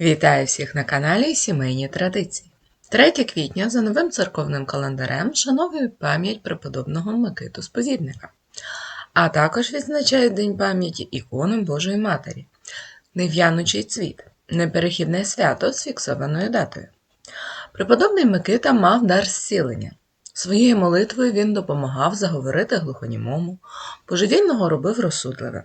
Вітаю всіх на каналі Сімейні Традиції. 3 квітня за новим церковним календарем вшановує пам'ять преподобного Микиту Сповідника, а також відзначають День пам'яті ікони Божої Матері, нев'янучий цвіт, неперехідне свято з фіксованою датою. Преподобний Микита мав дар зцілення. Своєю молитвою він допомагав заговорити глухонімому, божевільного робив розсудливе.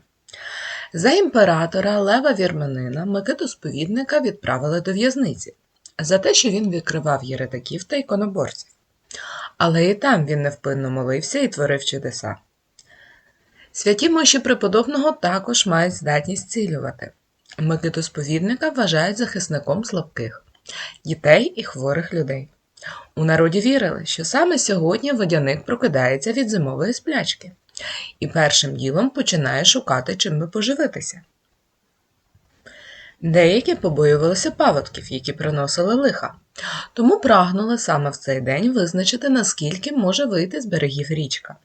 За імператора Лева Вірменина Микиту Сповідника відправили до в'язниці за те, що він викривав єретиків та іконоборців. Але і там він невпинно молився і творив чудеса. Святі мощі преподобного також мають здатність зцілювати. Микиту Сповідника вважають захисником слабких, дітей і хворих людей. У народі вірили, що саме сьогодні водяник прокидається від зимової сплячки і першим ділом починає шукати, чим би поживитися. Деякі побоювалися паводків, які приносили лиха, тому прагнули саме в цей день визначити, наскільки може вийти з берегів річка.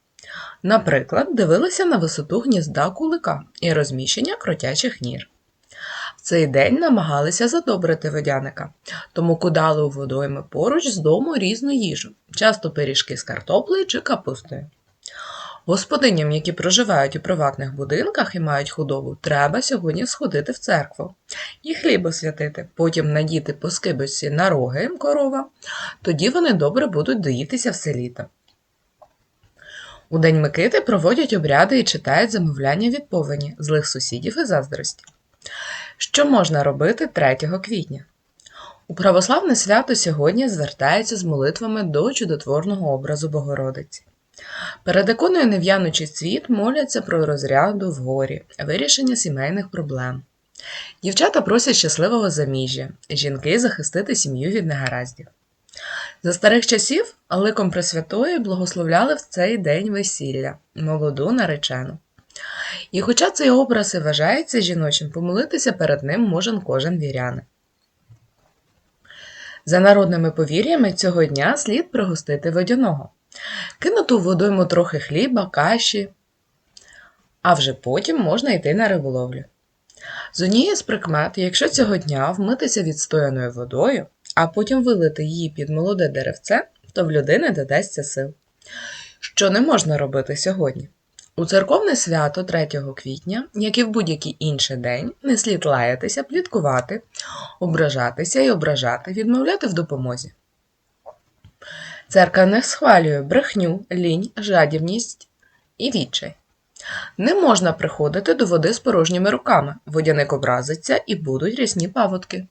Наприклад, дивилися на висоту гнізда кулика і розміщення кротячих нір. В цей день намагалися задобрити водяника, тому кудали у водойми поруч з дому різну їжу, часто пиріжки з картоплею чи капустою. Господиням, які проживають у приватних будинках і мають худобу, треба сьогодні сходити в церкву і хліб освятити, потім надіти по скибочці на роги корова, тоді вони добре будуть доїтися все літо. У День Микити проводять обряди і читають замовляння від повені, злих сусідів і заздрості. Що можна робити 3 квітня? У православне свято сьогодні звертаються з молитвами до чудотворного образу Богородиці. Перед іконою нев'янучий цвіт моляться про розряду в горі, вирішення сімейних проблем. Дівчата просять щасливого заміжжя, жінки захистити сім'ю від негараздів. За старих часів ликом Пресвятої благословляли в цей день весілля, молоду наречену. І хоча цей образ і вважається жіночим, помолитися перед ним може кожен вірянин. За народними повір'ями цього дня слід пригостити водяного кинути у водойму трохи хліба, каші, а вже потім можна йти на риболовлю. З однієї з прикмет, якщо цього дня вмитися відстояною водою, а потім вилити її під молоде деревце, то в людини додасться сил. Що не можна робити сьогодні? У церковне свято 3 квітня, як і в будь-який інший день, не слід лаятися, пліткувати, ображатися і ображати, відмовляти в допомозі. Церква не схвалює брехню, лінь, жадібність і відчай. Не можна приходити до води з порожніми руками, водяник образиться і будуть рясні паводки.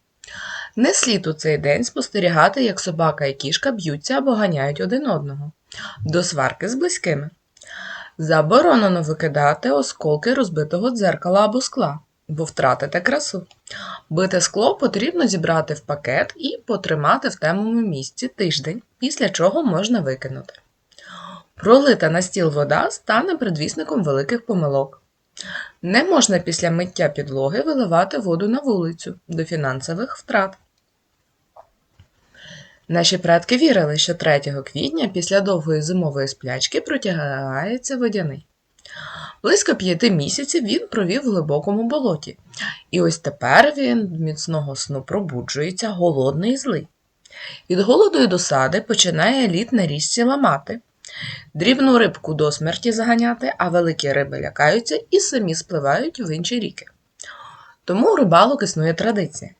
Не слід у цей день спостерігати, як собака і кішка б'ються або ганяють один одного, до сварки з близькими. Заборонено викидати осколки розбитого дзеркала або скла, бо втратите красу. Бите скло потрібно зібрати в пакет і потримати в темному місці тиждень, після чого можна викинути. Пролита на стіл вода стане предвісником великих помилок. Не можна після миття підлоги виливати воду на вулицю до фінансових втрат. Наші предки вірили, що 3 квітня після довгої зимової сплячки протягається водяний. Близько п'яти місяців він провів в глибокому болоті, і ось тепер він міцного сну пробуджується, голодний і злий. Від голоду і досади починає лід на річці ламати, дрібну рибку до смерті заганяти, а великі риби лякаються і самі спливають в інші ріки. Тому у рибалок існує традиція.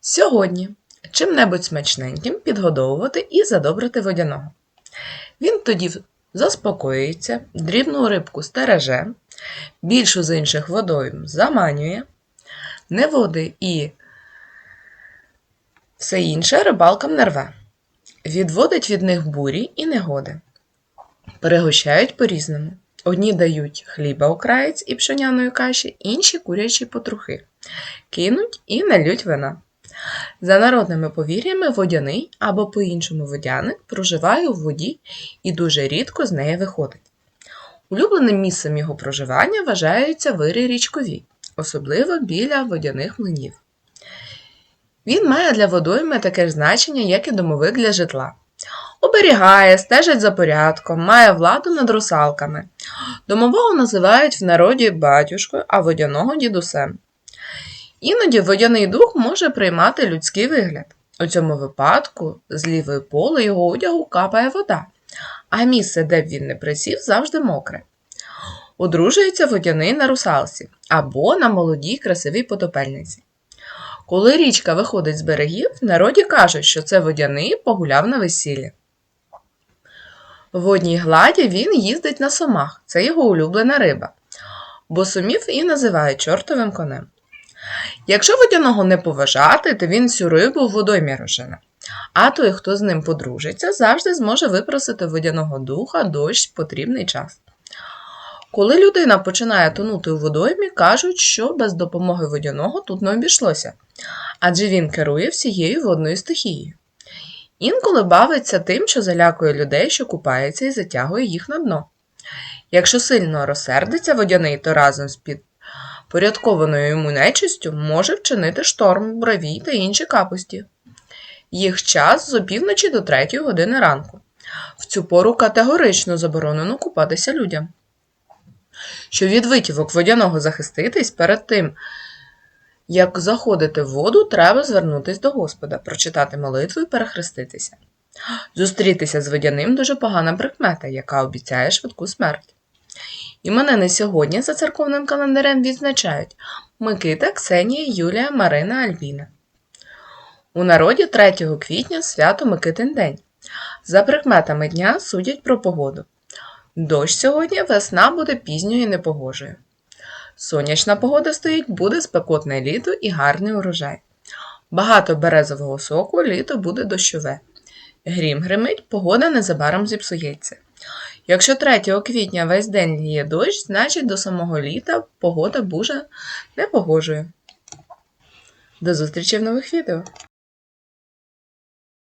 Сьогодні чим-небудь смачненьким підгодовувати і задобрити водяного. Він тоді заспокоюється, дрібну рибку стереже, більшу з інших водою заманює, неводи і все інше рибалкам не рве. Відводить від них бурі і негоди. Перегощають по-різному. Одні дають хліба окраєць і пшеняної каші, інші курячі потрухи, кинуть і нальють вина. За народними повір'ями, водяний або по-іншому водяник проживає у воді і дуже рідко з неї виходить. Улюбленим місцем його проживання вважаються вири річкові, особливо біля водяних млинів. Він має для водойми таке ж значення, як і домовик для житла. Оберігає, стежить за порядком, має владу над русалками. Домового називають в народі батюшкою, а водяного дідусем. Іноді водяний дух може приймати людський вигляд. У цьому випадку з лівої поли його одягу капає вода, а місце, де б він не присів, завжди мокре. Одружується водяний на русалці або на молодій красивій потопельниці. Коли річка виходить з берегів, в народі кажуть, що це водяний погуляв на весіллі. В водній гладі він їздить на сомах, це його улюблена риба, бо сумів і називають чортовим конем. Якщо водяного не поважати, то він всю рибу в водоймі розжене. А той, хто з ним подружиться, завжди зможе випросити водяного духа дощ потрібний час. Коли людина починає тонути у водоймі, кажуть, що без допомоги водяного тут не обійшлося, адже він керує всією водною стихією. Інколи бавиться тим, що залякує людей, що купаються і затягує їх на дно. Якщо сильно розсердиться водяний, то разом з підпорядкованою йому нечистю може вчинити шторм, бровій та інші капості. Їх час з опівночі до третьої години ранку. В цю пору категорично заборонено купатися людям. Щоб від витівок водяного захиститись перед тим, як заходити в воду, треба звернутися до Господа, прочитати молитву і перехреститися. Зустрітися з водяним дуже погана прикмета, яка обіцяє швидку смерть. Іменини сьогодні за церковним календарем відзначають Микита, Ксенія, Юлія, Марина, Альбіна. У народі 3 квітня свято Микитин день. За прикметами дня судять про погоду. Дощ сьогодні весна буде пізньою і непогожою. Сонячна погода стоїть, буде спекотне літо і гарний урожай. Багато березового соку, літо буде дощове. Грім гримить, погода незабаром зіпсується. Якщо 3 квітня весь день ліє дощ, значить до самого літа погода буде непогожою. До зустрічі в нових відео!